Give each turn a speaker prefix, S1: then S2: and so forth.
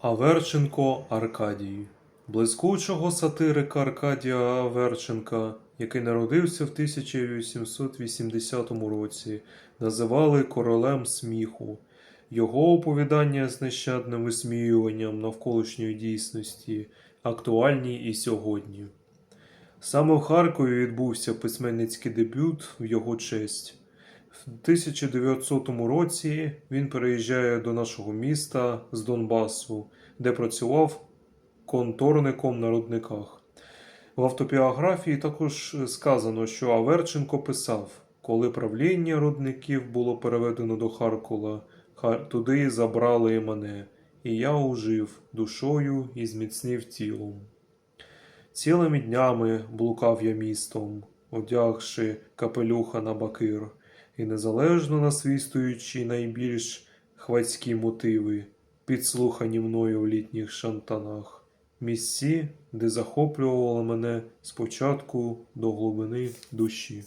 S1: Аверченко Аркадій Блискучого сатирика Аркадія Аверченка, який народився в 1880 році, називали королем сміху. Його оповідання з нещадним висміюванням навколишньої дійсності актуальні і сьогодні. Саме в Харкові відбувся письменницький дебют в його честь. В 1900 році він переїжджає до нашого міста з Донбасу, де працював конторником на рудниках. В автобіографії також сказано, що Аверченко писав, коли правління рудників було переведено до Харкова, туди забрали і мене, і я ужив душою і зміцнів тілом. Цілими днями блукав я містом, одягши капелюха на бакир, і незалежно насвістуючи найбільш хвацькі мотиви, підслухані мною в літніх шантанах, місці, де захоплювала мене спочатку до глибини душі.